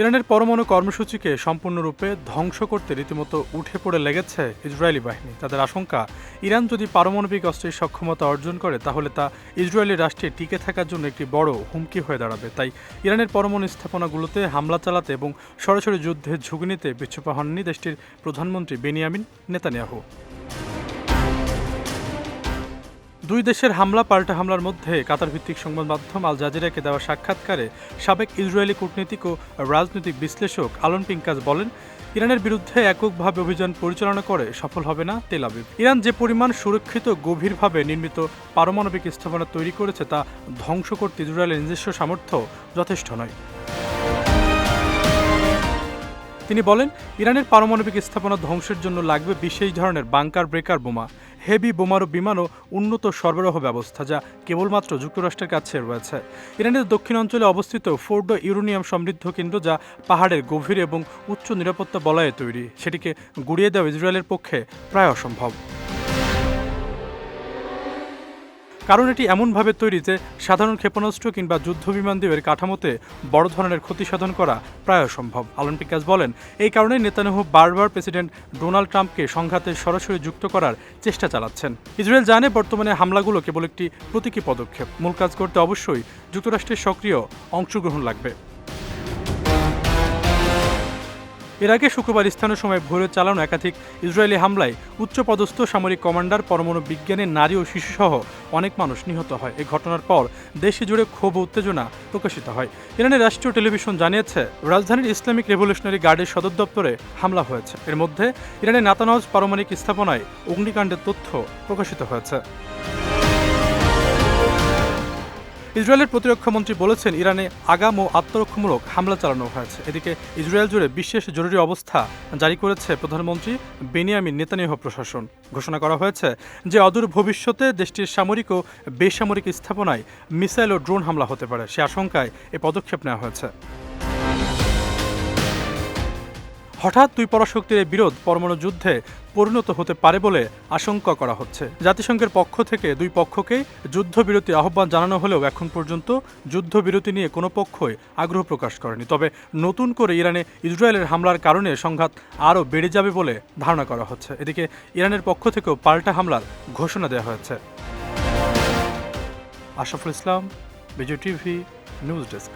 ইরানের পরমাণু কর্মসূচিকে সম্পূর্ণরূপে ধ্বংস করতে রীতিমতো উঠে পড়ে লেগেছে ইসরায়েলি বাহিনী। তাদের আশঙ্কা, ইরান যদি পারমাণবিক অস্ত্রের সক্ষমতা অর্জন করে, তাহলে তা ইসরায়েলি রাষ্ট্রে টিকে থাকার জন্য একটি বড় হুমকি হয়ে দাঁড়াবে। তাই ইরানের পরমাণু স্থাপনাগুলোতে হামলা চালাতে এবং সরাসরি যুদ্ধের ঝুঁকি নিতে পিছুপা হননি দেশটির প্রধানমন্ত্রী বেনিয়ামিন নেতানিয়াহু। দুই দেশের হামলা, পাল্টা হামলার মধ্যে কাতার ভিত্তিক সংবাদ মাধ্যম আল জাজিরাকে দেওয়া সাক্ষাৎকারে সাবেক ইসরায়েলি কূটনীতিক ও রাজনৈতিক বিশ্লেষক আলন পিঙ্কাস বলেন, ইরানের বিরুদ্ধে এককভাবে অভিযান পরিচালনা করে সফল হবে না তেল আবিব। ইরান যে পরিমাণ সুরক্ষিত, গভীরভাবে নির্মিত পারমাণবিক স্থাপনা তৈরি করেছে তা ধ্বংস করতে ইসরায়েলের নিজস্ব সামর্থ্য যথেষ্ট নয়। তিনি বলেন, ইরানের পারমাণবিক স্থাপনা ধ্বংসের জন্য লাগবে বিশেষ ধরনের বাংকার ব্রেকার বোমা, হেভি বোমারু ও উন্নত সরবরাহ ব্যবস্থা যা কেবলমাত্র যুক্তরাষ্ট্রের কাছে রয়েছে। ইরানের দক্ষিণ অঞ্চলে অবস্থিত ফোর্ডো ইউরোনিয়াম সমৃদ্ধ কেন্দ্র যা পাহাড়ের গভীর এবং উচ্চ নিরাপত্তা বলয়ে তৈরি, সেটিকে গুড়িয়ে দেওয়া ইসরায়েলের পক্ষে প্রায় অসম্ভব। কারণ এটি এমনভাবে তৈরি যে সাধারণ ক্ষেপণাস্ত্র কিংবা যুদ্ধ বিমান দিয়ে এর কাঠামোতে বড় ধরনের ক্ষতি সাধন করা প্রায় অসম্ভব। আলন পিকাস বলেন, এই কারণে নেতানিয়াহু বারবার প্রেসিডেন্ট ডোনাল্ড ট্রাম্পকে সংঘাতে সরাসরি যুক্ত করার চেষ্টা চালাচ্ছেন। ইসরায়েল জানে বর্তমানে হামলাগুলো কেবল একটি প্রতীকী পদক্ষেপ। মূল কাজ করতে অবশ্যই যুক্তরাষ্ট্রের সক্রিয় অংশগ্রহণ লাগবে। এর আগে শুক্রবার স্থানীয় সময় ভোরে চালানো একাধিক ইসরায়েলি হামলায় উচ্চপদস্থ সামরিক কমান্ডার পরমাণু বিজ্ঞানের নারী ও শিশুসহ অনেক মানুষ নিহত হয়। এই ঘটনার পর দেশে জুড়ে ক্ষোভ উত্তেজনা প্রকাশিত হয়। ইরানের রাষ্ট্রীয় টেলিভিশন জানিয়েছে, রাজধানীর ইসলামিক রেভলিউশনারি গার্ডের সদর দপ্তরে হামলা হয়েছে। এর মধ্যে ইরানের নাতানজ পারমাণবিক স্থাপনায় অগ্নিকাণ্ডের তথ্য প্রকাশিত হয়েছে। ইসরায়েলের প্রতিরক্ষা মন্ত্রী বলেছেন, ইরানে আগাম ও আত্মরক্ষামূলক হামলা চালানো হয়েছে। এদিকে ইসরায়েল জুড়ে বিশেষ জরুরি অবস্থা জারি করেছে প্রধানমন্ত্রী বেনিয়ামিন নেতানিয়াহ প্রশাসন। ঘোষণা করা হয়েছে যে, অদূর ভবিষ্যতে দেশটির সামরিক ও বেসামরিক স্থাপনায় মিসাইল ও ড্রোন হামলা হতে পারে। সে আশঙ্কায় এ পদক্ষেপ নেওয়া হয়েছে। হঠাৎ দুই পরাশক্তির এই বিরোধ পরমাণু যুদ্ধে পরিণত হতে পারে বলে আশঙ্কা করা হচ্ছে। জাতিসংঘের পক্ষ থেকে দুই পক্ষকেই যুদ্ধবিরতি আহ্বান জানানো হলেও এখন পর্যন্ত যুদ্ধবিরতি নিয়ে কোনো পক্ষই আগ্রহ প্রকাশ করেনি। তবে নতুন করে ইরানে ইসরায়েলের হামলার কারণে সংঘাত আরও বেড়ে যাবে বলে ধারণা করা হচ্ছে। এদিকে ইরানের পক্ষ থেকেও পাল্টা হামলার ঘোষণা দেওয়া হয়েছে। Ashraful Islam, Bijoy TV, news desk.